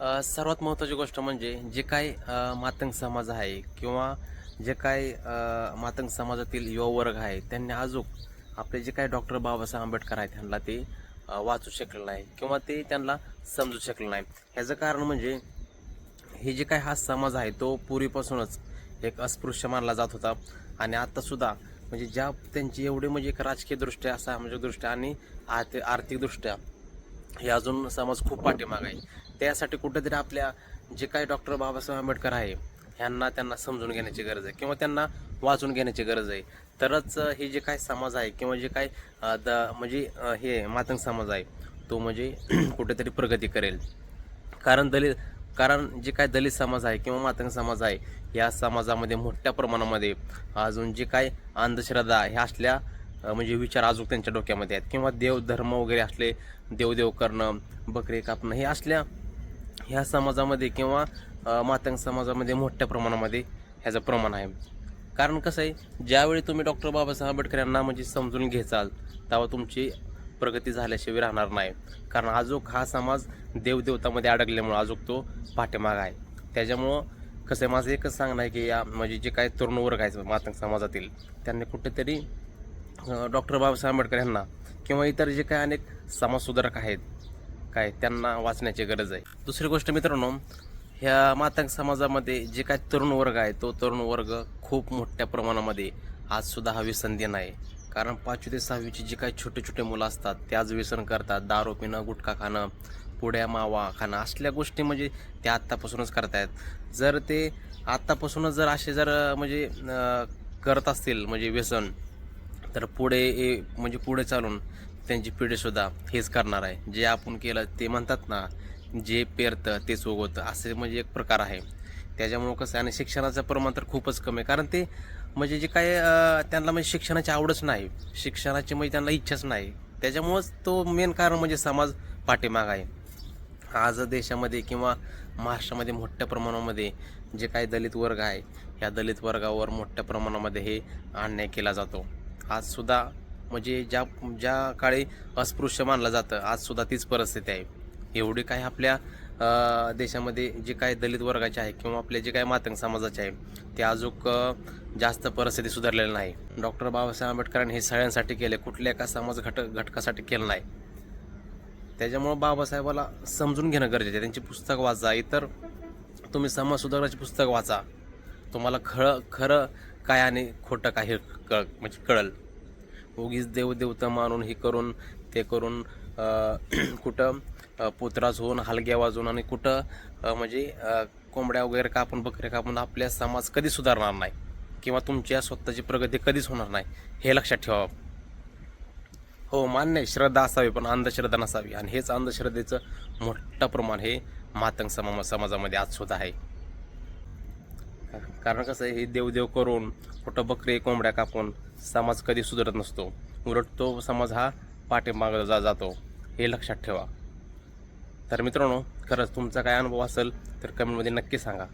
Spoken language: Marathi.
सर्वात महत्त्वाची गोष्ट म्हणजे जे काय मातंग समाज आहे किंवा जे काय मातंग समाजातील युवा वर्ग आहे त्यांनी अजून आपले जे काय डॉक्टर बाबासाहेब आंबेडकर आहेत त्यांना ते वाचू शकले नाही किंवा ते त्यांना समजू शकले नाही. ह्याचं कारण म्हणजे हे जे काय हा समाज आहे तो पूर्वीपासूनच एक अस्पृश्य मानला जात होता आणि आत्तासुद्धा म्हणजे ज्या त्यांची एवढी म्हणजे एक राजकीयदृष्ट्या असा म्हणजे सामाजिकदृष्ट्या आणि आर्थिक आर्थिकदृष्ट्या हे अजून समाज खूप पाठीमाग आहे. त्यासाठी कुठेतरी आपल्या जे काही डॉक्टर बाबासाहेब आंबेडकर आहे ह्यांना त्यांना समजून घेण्याची गरज आहे किंवा त्यांना वाचून घेण्याची गरज आहे. तरच हे जे काही समाज आहे किंवा जे काही द म्हणजे हे मातंग समाज आहे तो म्हणजे कुठेतरी प्रगती करेल. कारण दलित कारण जे काय दलित समाज आहे किंवा मातंग समाज आहे या समाजामध्ये मोठ्या प्रमाणामध्ये अजून जे काय अंधश्रद्धा ह्या असल्या म्हणजे विचार अजून त्यांच्या डोक्यामध्ये आहेत. किंवा देव धर्म वगैरे असले देवदेव करणं बकरी कापणं हे असल्या ह्या समाजामध्ये किंवा मातंग समाजामध्ये मोठ्या प्रमाणामध्ये ह्याचं प्रमाण आहे. कारण कसं आहे ज्यावेळी तुम्ही डॉक्टर बाबासाहेब आंबेडकर यांना म्हणजे समजून घेचाल तेव्हा तुमची प्रगती झाल्याशिवाय राहणार नाही. कारण आजूक हा समाज देवदेवतामध्ये अडकल्यामुळं अजूक तो पाठीमाग आहे. त्याच्यामुळं कसं आहे माझं एकच सांगणं आहे की या म्हणजे जे काही तरुण वर्ग आहे मातंग समाजातील त्यांनी कुठेतरी डॉक्टर बाबासाहेब आंबेडकर यांना किंवा इतर जे काही अनेक समाजसुधारक आहेत काय त्यांना वाचण्याची गरज आहे. दुसरी गोष्ट मित्रांनो ह्या मातंग समाजामध्ये जे काय तरुण वर्ग आहे तो तरुण वर्ग खूप मोठ्या प्रमाणामध्ये आजसुद्धा हा व्यसन आहे कारण पाचवी ते सहावीची जी काही छोटे छोटे मुलं असतात ते आज व्यसन करतात. दारू पिणं गुटखा खाणं पुड्या मावा खाणं असल्या गोष्टी म्हणजे त्या आत्तापासूनच करतायत. जर ते आत्तापासूनच जर असे जर म्हणजे करत असतील म्हणजे व्यसन तर पुढे म्हणजे पुढे चालून त्यांची पिढीसुद्धा हेच करणार आहे. जे आपण केलं ते म्हणतात ना जे पेरतं तेच उगवतं. असे म्हणजे एक प्रकार आहे. त्याच्यामुळं कसं आहे आणि शिक्षणाचं प्रमाण तर खूपच कमी आहे. कारण ते म्हणजे जे काय त्यांना म्हणजे शिक्षणाची आवडच नाही. शिक्षणाची म्हणजे त्यांना इच्छाच नाही. त्याच्यामुळंच तो मेन कारण म्हणजे समाज पाठीमाग आहे. आज देशामध्ये किंवा महाराष्ट्रामध्ये मोठ्या प्रमाणामध्ये जे काही दलित वर्ग आहे या दलित वर्गावर मोठ्या प्रमाणामध्ये हे अन्याय केला जातो. आजसुद्धा म्हणजे ज्या ज्या काळी अस्पृश्य मानलं जातं आजसुद्धा तीच परिस्थिती आहे. एवढी काही आपल्या देशामध्ये जे काही दलित वर्गाचे आहे किंवा आपले जे काही मातंग समाजाचे आहे ते अजूक जास्त परिस्थिती सुधारलेली नाही. डॉक्टर बाबासाहेब आंबेडकरांनी हे सगळ्यांसाठी केले कुठल्या एका समाज घटक घटकासाठी केलं नाही. त्याच्यामुळं बाबासाहेबाला समजून घेणं गरजेचं आहे. त्यांची पुस्तक वाचा इतर तुम्ही समाज सुधारणाची पुस्तक वाचा. तुम्हाला खरं खरं काय आणि खोटं काय हे कळ म्हणजे कळल. उगीच देवदेवता मानून हे करून ते करून कुठं अं, होऊन हलग्या वाजवून आणि कुठं म्हणजे कोंबड्या वगैरे कापून बकऱ्या कापून आपल्या समाज कधी सुधारणार नाही किंवा तुमच्या स्वतःची प्रगती कधीच होणार नाही हे लक्षात ठेवा. हो मान्य श्रद्धा असावी पण अंधश्रद्धा नसावी. आणि हेच अंधश्रद्धेचं मोठं प्रमाण हे मातंग समा समाजामध्ये आज सुद्धा आहे. कारण कसं आहे हे देवदेव करून कुठं बकरी कोंबड्या कापून समाज कधी सुधारत नसतो. उलट तो समाज हा पाठीमाग जा जातो. हे लक्षात ठेवा. तर मित्रांनो खरंच तुमचा काय अनुभव असेल तर कमेंटमध्ये नक्की सांगा.